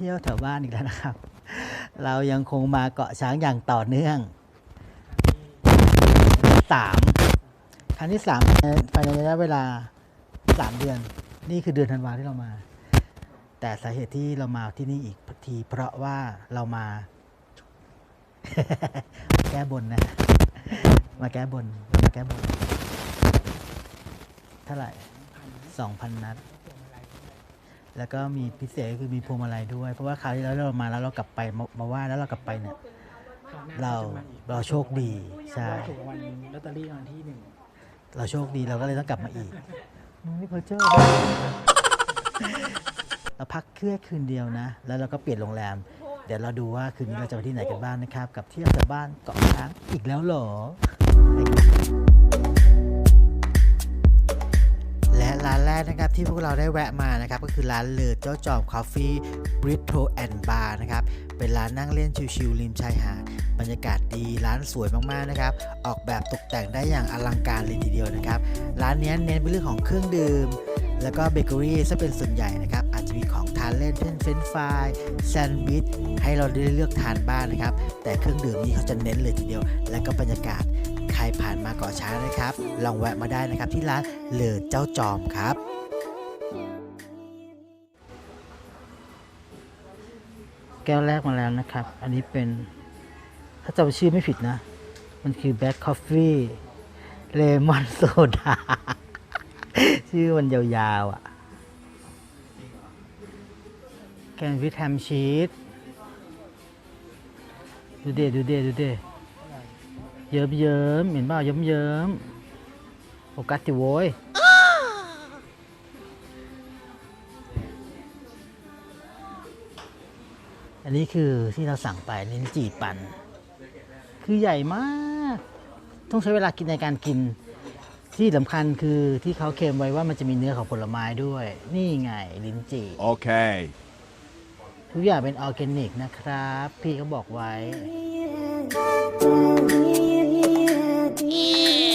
เที่ยวแถวบ้านอีกแล้วนะครับ เรายังคงมาเกาะช้างอย่างต่อเนื่องสามครั้งที่สามภายในระยะเวลาสามเดือน นี่คือเดือนธันวาที่เรามา แต่สาเหตุที่เรามาที่นี่อีกที เพราะว่าเรามา แก้บนนะ มาแก้บนมาแก้บนเท่าไหร่สองพันนัด แล้วก็มีพิเศษก็คือมีพวงมาลัยด้วย เพราะว่าคราวที่แล้วเรามาแล้วเรากลับไปมามาไหว้แล้วเรากลับไปเนี่ยคราวหน้เราก็จะมอีกเราโชคดีเพราะใช่ว่าถูกรางวัลลอตเตอรี่รางวัลที่หนึ่งเราโชคดีเราก็เลยต้องกลับมาอีกมึงนี่เพอเจอเราพักแค่คืนเดียวนะ แล้วเราก็เปลี่ยนโรงแรม เดี๋ยวเราดูว่าคืนนี้เราจะไปที่ไหนกันบ้างนะครับ กับเที่ยวจากบ้านเกาะช้างอีกแล้วเหรอและ ร้านแรกนะครับที่พวกเราได้แวะมานะครับก็คือร้านเลอเจ้าจอมคอฟฟี่บริโ o แอนด์บาร์นะครับเป็นร้านนั่งเล่นชิลๆริมชายหาดบรรยากาศดีร้านสวยมากๆนะครับออกแบบตกแต่งได้อย่างอลังการเลยทีเดียวนะครับร้านนี้เน้นเป็นเรื่องของเครื่องดื่ม แล้วก็เบเกอรี่ซะเป็นส่วนใหญ่นะครับอาจจะมีของทานเล่นเช่นเฟรนฟรายแซนด์วิชให้เราได้เลือกทานบ้างนะครับแต่เครื่องดื่มนี้เขาจะเน้นเลยทีเดียว และก็บรรยากาศ รผ่านมาเกาะช้างนะครับ ลองแวะมาได้นะครับที่ร้านเลือเจ้าจอมครับแก้วแรกมาแล้วนะครับ อันนี้เป็นถ้าจำชื่อไม่ผิดนะ มันคือแบล็ c คอฟฟี่เลมอนโซดา ชื่อมันยาวๆอะ แกนวิทแฮมชีส ดูเดดูเดดูเด เยิ้มเยิ้มๆเห็นเปล่าเยิ้มเยิ้มๆโฟกัสติโว้ยอันนี้คือที่เราสั่งไปลิ้นจี่ปัน คือใหญ่มาก ต้องใช้เวลากินในการกิน ที่สำคัญคือที่เขาเคลมไว้ว่ามันจะมีเนื้อของผลไม้ด้วย นี่ไงลิ้นจี่ Okay. ทุกอย่างเป็นออร์แกนิกนะครับ พี่เขาบอกไว้ ต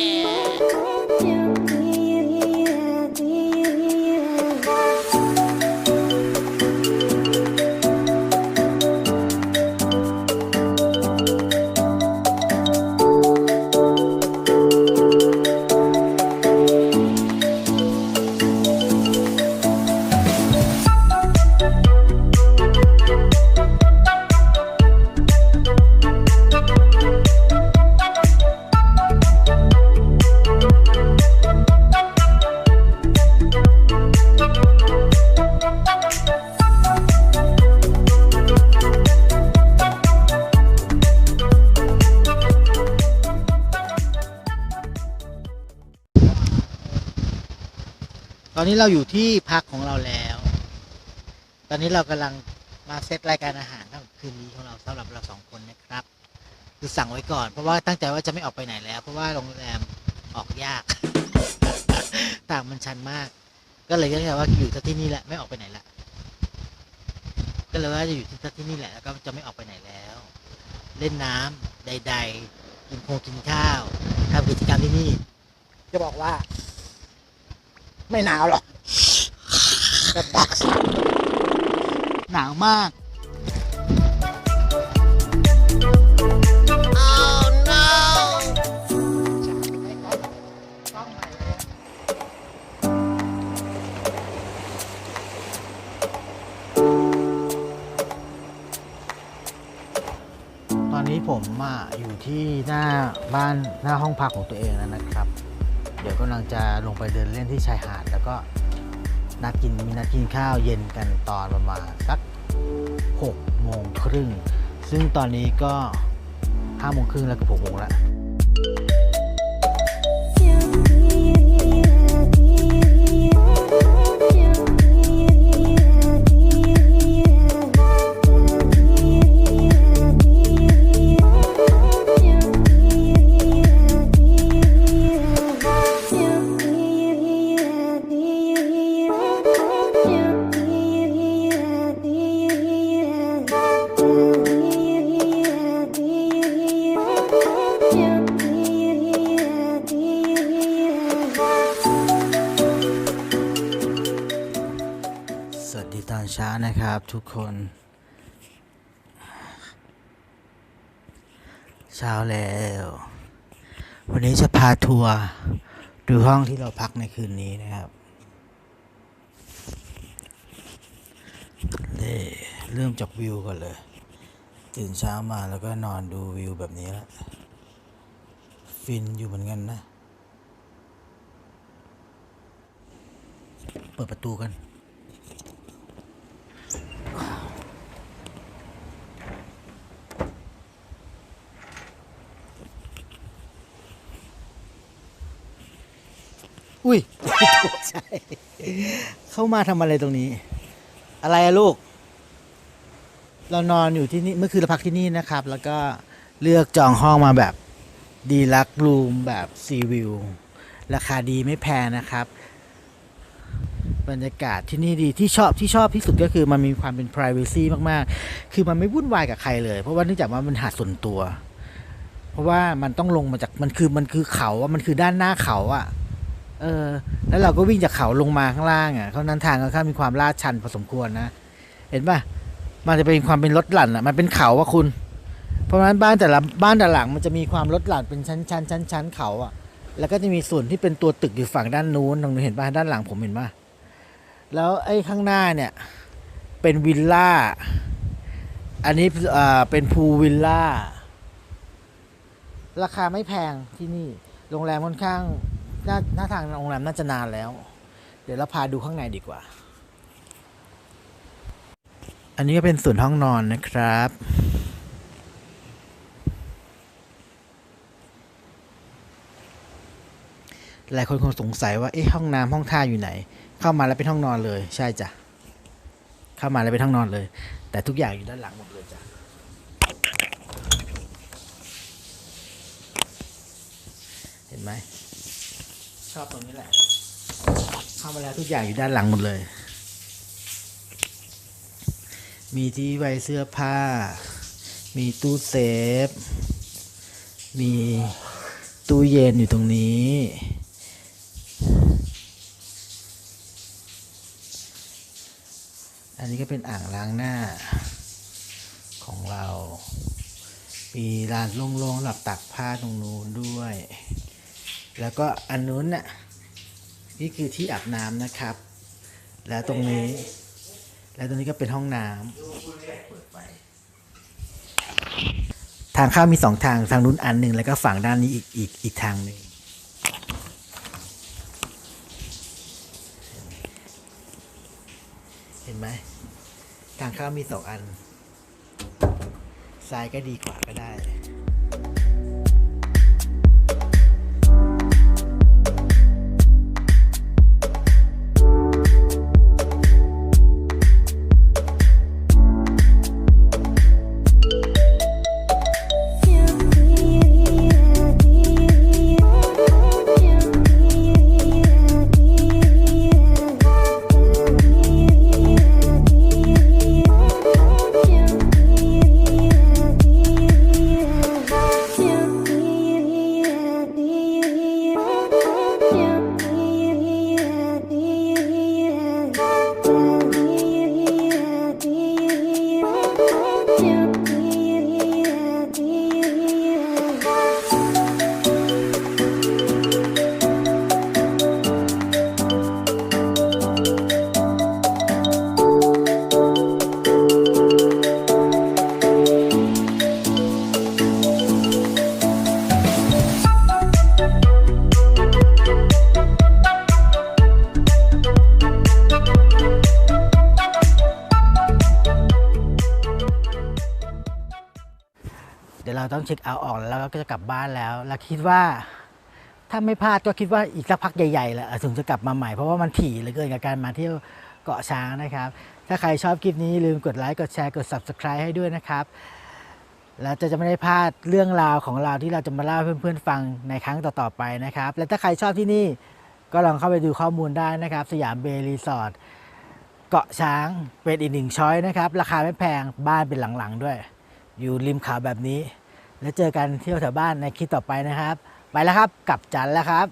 อนนี้เราอยู่ที่พักของเราแล้ว ตอนนี้เรากำลังมาเซตรายการอาหารสำหรับคืนนี้ของเราสำหรับเราสองคนนะครับ คือสั่งไว้ก่อน เพราะว่าตั้งใจว่าจะไม่ออกไปไหนแล้ว เพราะว่าโรงแรมออกยาก ต่างมันชันมาก ก็เลยก็เลยว่าอยู่ที่นี่แหละไม่ออกไปไหนละก็เลยว่าจะอยู่ที่ที่นี่แหละแล้วก็จะไม่ออกไปไหนแล้ว เล่นน้ำใด ๆ กินโคงกินข้าวทำกิจกรรมที่นี่ จะบอกว่า ไม่หนาวหรอกแต่ปักหนาวมาก ตอนนี้ผมอะอยู่ที่หน้าบ้านหน้าห้องพักของตัวเองแล้วนะครับ เดี๋ยวกำลังจะลงไปเดินเล่นที่ชายหาด แล้วก็นัดกินมีนัดกินข้าวเย็นกันตอนประมาณสัก6โมงครึ่ง ซึ่งตอนนี้ก็5โมงครึ่งแล้วก็6โมงแล้ว ทุกคน เช้าแล้ว วันนี้จะพาทัวร์ดูห้องที่เราพักในคืนนี้นะครับนี่เริ่มจากวิวก่อนเลย ตื่นเช้ามาแล้วก็นอนดูวิวแบบนี้แหละฟินอยู่เหมือนกันนะ เปิดประตูกัน อุ้ย ตก ใจเข้ามาทำอะไรตรงนี้ อะไรลูก เรานอนอยู่ที่นี่ เมื่อคืนเราพักที่นี่นะครับ แล้วก็เลือกจองห้องมาแบบดีลักรูมแบบซีวิว ราคาดีไม่แพงนะครับ บรรยากาศที่นี่ดีที่ชอบที่ชอบที่สุดก็คือมันมีความเป็น p r i เวซีมาก ๆ คือมันไม่วุ่นวายกับใครเลย เพราะว่าเนื่องจากว่ามันหาดส่วนตัว เพราะว่ามันต้องลงมาจากมันคือมันคือเขาอะมันคือด้านหน้าเขาอะ เออ แล้วเราก็วิ่งจากเขาลงมาข้างล่างอะเพราะนั้นทางก็ค่อนข้ามีความลาดชันพอสมควรนะ เห็นปะมันจะเป็นความเป็นรถหลั่นอะมันเป็นเขาอะคุณ เพราะฉะนั้นบ้านแต่ละบ้านแต่หลังมันจะมีความรถหลั่นเป็นชั้นชั้นชั้นชั้นเขาอะแล้วก็จะมีส่วนที่เป็นตัวตึกอยู่ฝั่งด้านนู้นตรงนู้เห็นปะด้านหลังผมเห็นปะแล้วไอ้ข้างหน้าเนี่ย เป็นวิลล่า อันนี้อ่าเป็นพูลวิลล่า ราคาไม่แพงที่นี่ โรงแรมค่อนข้าง น้าหน้าทางโรงแรมน่าจะนานแล้ว เดี๋ยวเราพาดูข้างในดีกว่า อันนี้ก็เป็นส่วนห้องนอนนะครับ หลายคนคงสงสัยว่าเอ๊ะห้องน้ำห้องท่าอยู่ไหน เข้ามาแล้วเป็นห้องนอนเลย ใช่จ้ะ เข้ามาแล้วเป็นห้องนอนเลย แต่ทุกอย่างอยู่ด้านหลังหมดเลยจ้ะเห็นไหม ชอบตรงนี้แหละเข้ามาแล้วทุกอย่างอยู่ด้านหลังหมดเลย มีที่ไว้เสื้อผ้า มีตู้เซฟ มีตู้เย็นอยู่ตรงนี้ อันนี้ก็เป็นอ่างล้างหน้าของเรา มีลานโล่งๆสำหรับตักผ้าตรงนู้นด้วย แล้วก็อันนู้นน่ะนี่คือที่อาบน้ำนะครับ แล้วตรงนี้ แล้วตรงนี้ก็เป็นห้องน้ำทางเข้ามีสองทางทางนู้นอันหนึ่งแล้วก็ฝั่งด้านนี้อีกอีกอีกทางหนึ่งเห็นไหมทางเข้ามีสองอันซ้ายก็ดีกว่าก็ได้ เดี๋ยวเราต้องเช็คเอาท์ออกแล้วก็จะกลับบ้านแล้วแล้วคิดว่า ถ้าไม่พลาดก็คิดว่าอีกสักพักใหญ่ๆแหละถึงจะกลับมาใหม่เพราะว่ามันถี่เหลือเกินกับการมาเที่ยวเกาะช้างนะครับ ถ้าใครชอบคลิปนี้ลืมกดไลค์กดแชร์กด subscribe ให้ด้วยนะครับแล้วจะจะไม่ได้พลาดเรื่องราวของเราที่เราจะมาเล่าให้เพื่อนๆฟังในครั้งต่อๆไปนะครับ และถ้าใครชอบที่นี่ก็ลองเข้าไปดูข้อมูลได้นะครับ สยามเบรีสอร์ทเกาะช้างเป็นอีกหนึ่งช้อยนะครับ ราคาไม่แพงบ้านเป็นหลังๆด้วย อยู่ริมเขาแบบนี้ แล้วเจอกันเที่ยวแถวบ้านในคลิปต่อไปนะครับ ไปแล้วครับกลับจันแล้วครับ